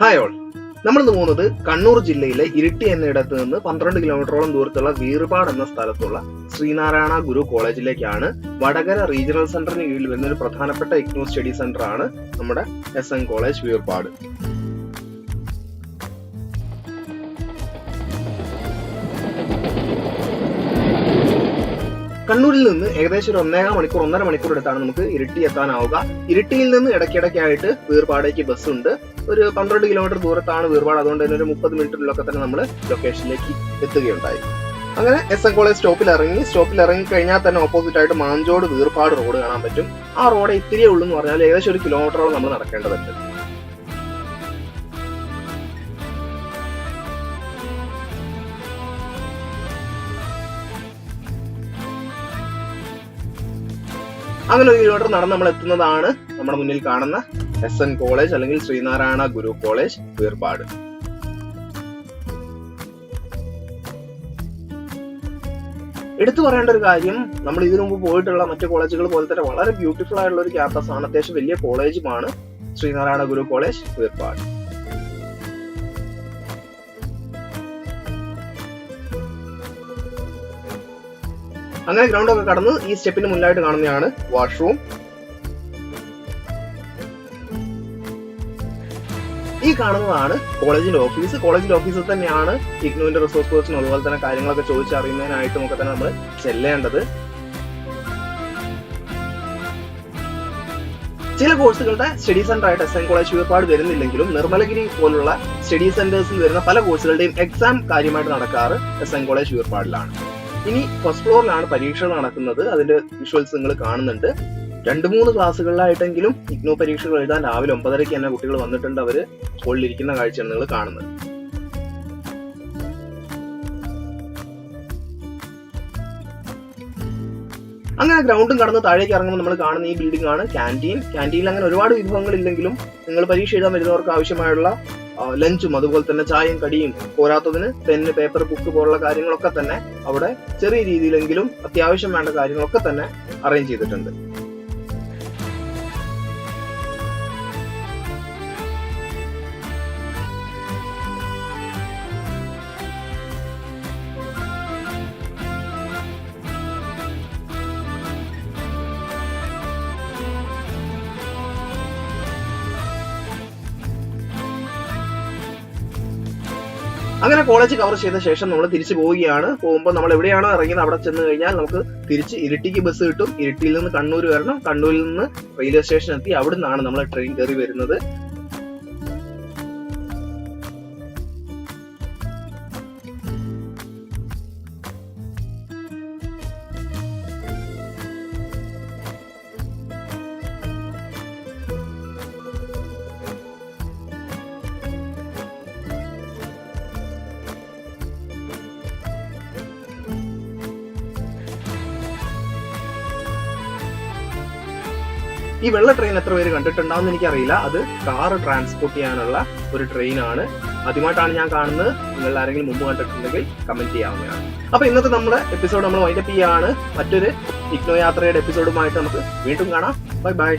Hi all നമ്മൾ ഇന്ന് പോകുന്നത് കണ്ണൂർ ജില്ലയിലെ ഇരിട്ടി എന്നയിടത്ത് നിന്ന് പന്ത്രണ്ട് കിലോമീറ്ററോളം ദൂരത്തുള്ള വീർപാട് എന്ന സ്ഥലത്തുള്ള ശ്രീനാരായണ ഗുരു കോളേജിലേക്കാണ് വടകര റീജിയണൽ സെന്ററിന് കീഴിൽ വരുന്ന ഒരു പ്രധാനപ്പെട്ട ഇഗ്നോ സ്റ്റഡി സെന്റർ ആണ് നമ്മുടെ എസ് എൻ കോളേജ് വീർപാട്. കണ്ണൂരിൽ നിന്ന് ഏകദേശം ഒരു ഒന്നേകാൽ മണിക്കൂർ ഒന്നര മണിക്കൂർ എടുത്താണ് നമുക്ക് ഇരിട്ടി എത്താനാവുക ഇരിട്ടിയിൽ നിന്ന് ഇടയ്ക്കിടയ്ക്കായിട്ട് വീർപാടേക്ക് ബസ് ഉണ്ട് ഒരു പന്ത്രണ്ട് കിലോമീറ്റർ ദൂരത്താണ് വീർപാട്. അതുകൊണ്ട് തന്നെ ഒരു മുപ്പത് മിനിറ്റിലൊക്കെ തന്നെ നമ്മൾ ലൊക്കേഷനിലേക്ക് എത്തുകയുണ്ടായി. അങ്ങനെ എസ് എൻ കോളേജ് സ്റ്റോപ്പിൽ ഇറങ്ങി സ്റ്റോപ്പിൽ ഇറങ്ങി കഴിഞ്ഞാൽ തന്നെ ഓപ്പോസിറ്റ് ആയിട്ട് മാഞ്ചോട് വീർപാട് റോഡ് കാണാൻ പറ്റും. ആ റോഡ് ഇത്തിരിയേ ഉള്ളൂ എന്ന് പറഞ്ഞാൽ ഏകദേശം ഒരു കിലോമീറ്ററോളം നമ്മൾ നടക്കേണ്ടതുണ്ട്. അങ്ങനെ ഒരു കിലോമീറ്റർ നടന്ന് നമ്മൾ എത്തുന്നതാണ് നമ്മുടെ മുന്നിൽ കാണുന്ന എസ് എൻ കോളേജ് അല്ലെങ്കിൽ ശ്രീനാരായണ ഗുരു കോളേജ് വീർപാട്. എടുത്തു പറയേണ്ട ഒരു കാര്യം നമ്മൾ ഇതിനു മുമ്പ് പോയിട്ടുള്ള മറ്റു കോളേജുകൾ പോലെ തന്നെ വളരെ ബ്യൂട്ടിഫുൾ ആയിട്ടുള്ള ഒരു ക്യാമ്പസ് ആണ് അത്യാവശ്യം വലിയ കോളേജുമാണ് ശ്രീനാരായണ ഗുരു കോളേജ് വീർപാട്. അങ്ങനെ ഗ്രൗണ്ട് ഒക്കെ കടന്ന് ഈ സ്റ്റെപ്പിന് മുന്നായിട്ട് കാണുന്നതാണ് വാഷ്റൂം ഈ കാണുന്നതാണ് കോളേജിന്റെ ഓഫീസ് കോളേജിന്റെ ഓഫീസിൽ തന്നെയാണ് ഇഗ്നുവിന്റെ റിസോഴ്സ് പേഴ്സണും അതുപോലെ തന്നെ കാര്യങ്ങളൊക്കെ ചോദിച്ചറിയുന്നതിനായിട്ടും ഒക്കെ തന്നെ നമ്മൾ ചെല്ലേണ്ടത്. ചില കോഴ്സുകളുടെ സ്റ്റഡി സെന്റർ ആയിട്ട് എസ് എൻ കോളേജ് ഒരുപാട് വരുന്നില്ലെങ്കിലും നിർമ്മലഗിരി പോലുള്ള സ്റ്റഡി സെന്റേഴ്സിൽ വരുന്ന പല കോഴ്സുകളുടെയും എക്സാം കാര്യമായിട്ട് നടക്കാറ് എസ് എൻ കോളേജ് വീർപ്പാടിലാണ് ഇനി ഫസ്റ്റ് ഫ്ലോറിലാണ് പരീക്ഷ നടക്കുന്നത്. അതിന്റെ വിഷ്വൽസ് നിങ്ങൾ കാണുന്നുണ്ട്. രണ്ട് മൂന്ന് ക്ലാസ്സുകളിലായിട്ടെങ്കിലും ഇഗ്നോ പരീക്ഷകൾ എഴുതാൻ രാവിലെ ഒമ്പതരയ്ക്ക് തന്നെ കുട്ടികൾ വന്നിട്ടുണ്ട് അവർ സ്കൂളിലിരിക്കുന്ന കാഴ്ചയാണ് നിങ്ങൾ കാണുന്നത്. അങ്ങനെ ഗ്രൗണ്ടും കടന്ന് താഴേക്ക് ഇറങ്ങുമ്പോൾ നമ്മൾ കാണുന്ന ഈ ബിൽഡിംഗ് ആണ് ക്യാന്റീൻ ക്യാന്റീനിൽ അങ്ങനെ ഒരുപാട് വിഭവങ്ങൾ ഇല്ലെങ്കിലും നിങ്ങൾ പരീക്ഷ എഴുതാൻ വരുന്നവർക്ക് ആവശ്യമായുള്ള ലഞ്ചും അതുപോലെ തന്നെ ചായയും കടിയും പോരാത്തതിന് പെന്ന് പേപ്പർ ബുക്ക് പോലുള്ള കാര്യങ്ങളൊക്കെ തന്നെ അവിടെ ചെറിയ രീതിയിലെങ്കിലും അത്യാവശ്യം വേണ്ട കാര്യങ്ങളൊക്കെ തന്നെ അറേഞ്ച് ചെയ്തിട്ടുണ്ട്. അങ്ങനെ കോളേജ് കവർ ചെയ്ത ശേഷം നമ്മൾ തിരിച്ചു പോവുകയാണ്. പോകുമ്പോൾ നമ്മൾ എവിടെയാണോ ഇറങ്ങിയത് അവിടെ ചെന്ന് കഴിഞ്ഞാൽ നമുക്ക് തിരിച്ച് ഇരിട്ടിക്ക് ബസ് കിട്ടും. ഇരിട്ടിയിൽ നിന്ന് കണ്ണൂർ വരണം. കണ്ണൂരിൽ നിന്ന് റെയിൽവേ സ്റ്റേഷൻ എത്തി. അവിടെ നിന്നാണ് നമ്മൾ ട്രെയിൻ കയറി വരുന്നത്. ഈ വെള്ള ട്രെയിൻ എത്ര പേര് കണ്ടിട്ടുണ്ടാവും എനിക്കറിയില്ല. അത് കാർ ട്രാൻസ്പോർട്ട് ചെയ്യാനുള്ള ഒരു ട്രെയിനാണ് ആദ്യമായിട്ടാണ് ഞാൻ കാണുന്നത്. നിങ്ങൾ ആരെങ്കിലും മുമ്പ് കണ്ടിട്ടുണ്ടെങ്കിൽ കമന്റ് ചെയ്യാവുന്നതാണ്. അപ്പൊ ഇന്നത്തെ നമ്മുടെ എപ്പിസോഡ് നമ്മൾ വൈൻഡപ്പ് ചെയ്യാണ്. മറ്റൊരു ഇഗ്നോ യാത്രയുടെ എപ്പിസോഡുമായിട്ട് നമുക്ക് വീണ്ടും കാണാം. Bye bye